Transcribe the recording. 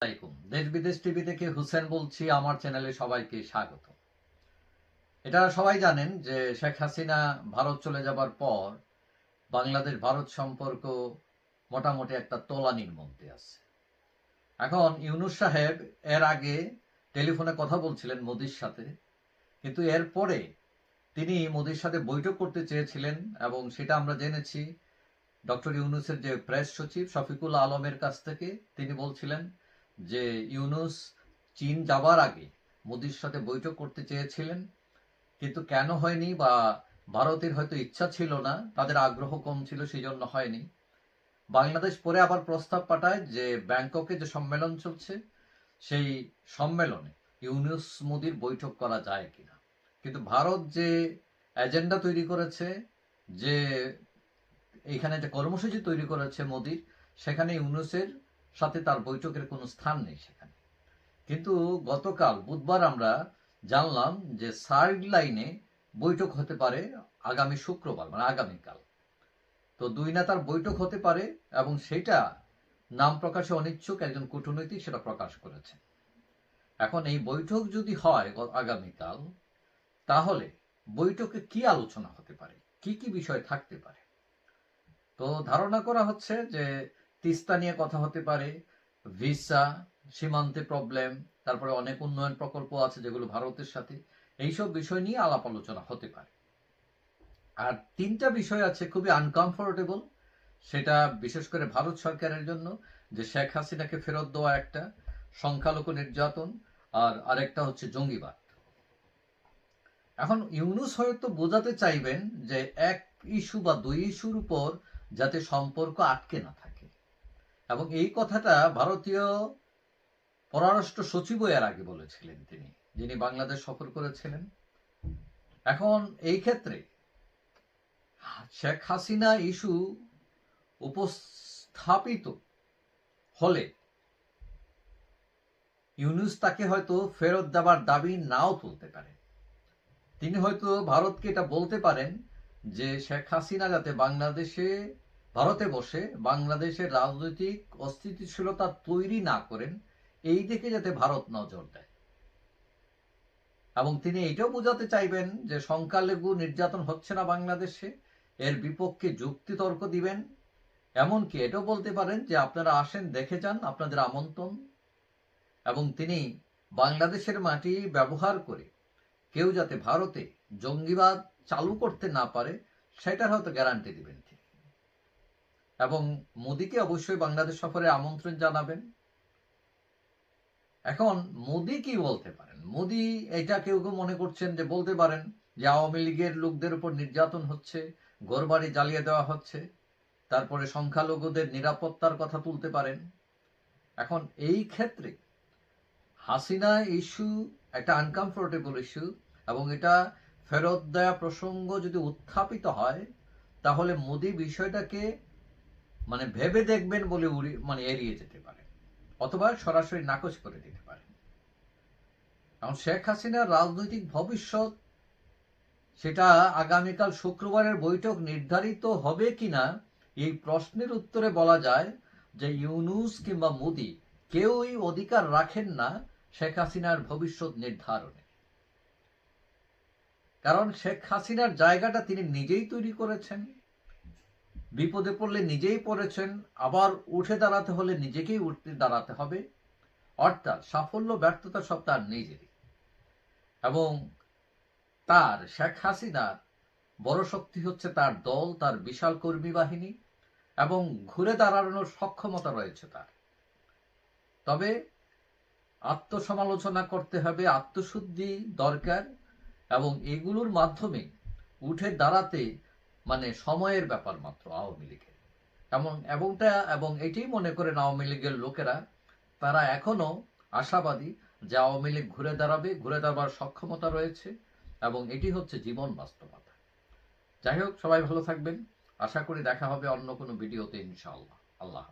দেশ বিদেশ টিভি থেকে হুসেন বলছি, আমার চ্যানেলে সবাইকে স্বাগত। এটা সবাই জানেন যে শেখ হাসিনা ভারত চলে যাবার পর বাংলাদেশ ভারত সম্পর্ক মোটামুটি একটা তোলানির মধ্যে আছে। এখন ইউনুস সাহেব এর আগে টেলিফোনে কথা বলছিলেন মোদির সাথে, কিন্তু এরপরে তিনি মোদির সাথে বৈঠক করতে চেয়েছিলেন এবং সেটা আমরা জেনেছি। ডক্টর ইউনুসের যে প্রেস সচিব শফিকুল আলমের কাছ থেকে তিনি বলছিলেন যে ইউনুস চীন যাবার আগে মোদির সাথে বৈঠক করতে চেয়েছিলেন, কিন্তু কেন হয়নি বা ভারতের হয়তো ইচ্ছা ছিল না, তাদের আগ্রহ কম ছিল সেই জন্য হয়নি। বাংলাদেশ পরে আবার প্রস্তাব পাঠায় যে ব্যাংককে যে সম্মেলন চলছে, সেই সম্মেলনে ইউনুস মোদির বৈঠক করা যায় কিনা। কিন্তু ভারত যে এজেন্ডা তৈরি করেছে, যে এখানে যে কর্মসূচি তৈরি করেছে মোদির, সেখানে ইউনুসের সাথে তার বৈঠকের কোনো স্থান নেই সেখানে। কিন্তু গতকাল বুধবার আমরা জানলাম যে সাইড লাইনে বৈঠক হতে পারে আগামী শুক্রবার মানে আগামীকাল। তো দুই নেতার বৈঠক হতে পারে এবং সেটা নাম প্রকাশে অনিচ্ছুক একজন কূটনৈতিক সেটা প্রকাশ করেছে। এখন এই বৈঠক যদি হয় আগামীকাল, তাহলে বৈঠকে কি আলোচনা হতে পারে? কি কি বিষয় থাকতে পারে? তো ধারণা করা হচ্ছে যে তিস্তা নিয়ে কথা হতে পারে, ভিসা, সীমান্তে প্রবলেম তারপরে অনেক উন্নয়ন প্রকল্প আছে যেগুলো ভারতের সাথে, এইসব বিষয় নিয়ে আলাপ আলোচনা হতে পারে। আর তিনটা বিষয় আছে খুবই আনকমফোর্টেবল সেটা বিশেষ করে ভারত সরকারের জন্য, যে শেখ হাসিনাকে ফেরত দেওয়া একটা সংখ্যালঘু নির্যাতন, আর আরেকটা হচ্ছে জঙ্গিবাদ। এখন ইউনুস হয়তো বোঝাতে চাইবেন যে এক ইস্যু বা দুই ইস্যুর উপর যাতে সম্পর্ক আটকে না থাকে। এবং এই কথাটা ভারতীয় পররাষ্ট্র সচিবও এর আগে বলেছিলেন তিনি, যিনি বাংলাদেশ সফর করেছিলেন। এখন এই ক্ষেত্রে শেখ হাসিনা ইস্যু উপস্থাপিত হলে ইউনুস তাকে হয়তো ফেরত দেওয়ার দাবি নাও তুলতে পারে। তিনি হয়তো ভারতকে এটা বলতে পারেন যে শেখ হাসিনা যাতে বাংলাদেশে ভারতে বসে বাংলাদেশের রাজনৈতিক অস্থিতিশীলতা তৈরি না করেন, এই দিকে যাতে ভারত নজর দেয়। এবং তিনি এটাও বোঝাতে চাইবেন যে সংখ্যালঘু নির্যাতন হচ্ছে না বাংলাদেশে, এর বিপক্ষে যুক্তি তর্ক দিবেন। এমনকি এটাও বলতে পারেন যে আপনারা আসেন, দেখে যান আপনাদের আমন্ত্রণ। এবং তিনি বাংলাদেশের মাটি ব্যবহার করে কেউ যাতে ভারতে জঙ্গিবাদ চালু করতে না পারে, সেটার হয়তো গ্যারান্টি দিবেন এবং মোদিকে অবশ্যই বাংলাদেশ সফরে আমন্ত্রণ জানাবেন। এখন মোদি কি বলতে পারেন? মোদি এটা কেউ কেউ মনে করছেন যে বলতে পারেন যে আওয়ামী লীগের লোকদের উপর নির্যাতন হচ্ছে, ঘরবাড়ি জ্বালিয়ে দেওয়া হচ্ছে, তারপরে সংখ্যালঘুদের নিরাপত্তার কথা তুলতে পারেন। এখন এই ক্ষেত্রে হাসিনা ইস্যু একটা আনকমফোর্টেবল ইস্যু এবং এটা ফেরত দেওয়া প্রসঙ্গ যদি উত্থাপিত হয়, তাহলে মোদি বিষয়টাকে মানে ভেবে দেখবেন বলে উড়ি- মানে এড়িয়ে যেতে পারে। অথবা সরাসরি নাকচ করে দিতে পারে। এখন শেখ হাসিনার রাজনৈতিক ভবিষ্যৎ, সেটা আগামীকাল শুক্রবারের বৈঠক নির্ধারিত হবে কিনা, এই প্রশ্নের উত্তরে বলা যায় যে ইউনুস কিংবা মোদি কেউই অধিকার রাখেন না শেখ হাসিনার ভবিষ্যৎ নির্ধারণে। কারণ শেখ হাসিনার জায়গাটা তিনি নিজেই তৈরি করেছেন। বিপদে পড়লে নিজেই পড়েছেন, আবার উঠে দাঁড়াতে হলে নিজেকেই উঠতে দাঁড়াতে হবে। অর্থাৎ সাফল্য, ব্যর্থতা সব তার নিজেরই। এবং তার শেখ হাসিনার বড় শক্তি হচ্ছে তার দল, তার বিশাল কর্মী বাহিনী এবং ঘুরে দাঁড়ানোর সক্ষমতা রয়েছে তার। তবে আত্মসমালোচনা করতে হবে, আত্মশুদ্ধি দরকার এবং এগুলোর মাধ্যমে উঠে দাঁড়াতে মানে সময়ের ব্যাপার মাত্র আওয়ামী লীগের। এমন এবংটা এবং এটাই মনে করেন আওয়ামী লীগের লোকেরা, তারা এখনও আশাবাদী যে আওয়ামী লীগ ঘুরে দাঁড়াবে, ঘুরে দাঁড়াবার সক্ষমতা রয়েছে, এবং এটি হচ্ছে জীবন বাস্তবতা। যাই হোক, সবাই ভালো থাকবেন। আশা করি দেখা হবে অন্য কোনো ভিডিওতে, ইনশাআল্লাহ। আল্লাহ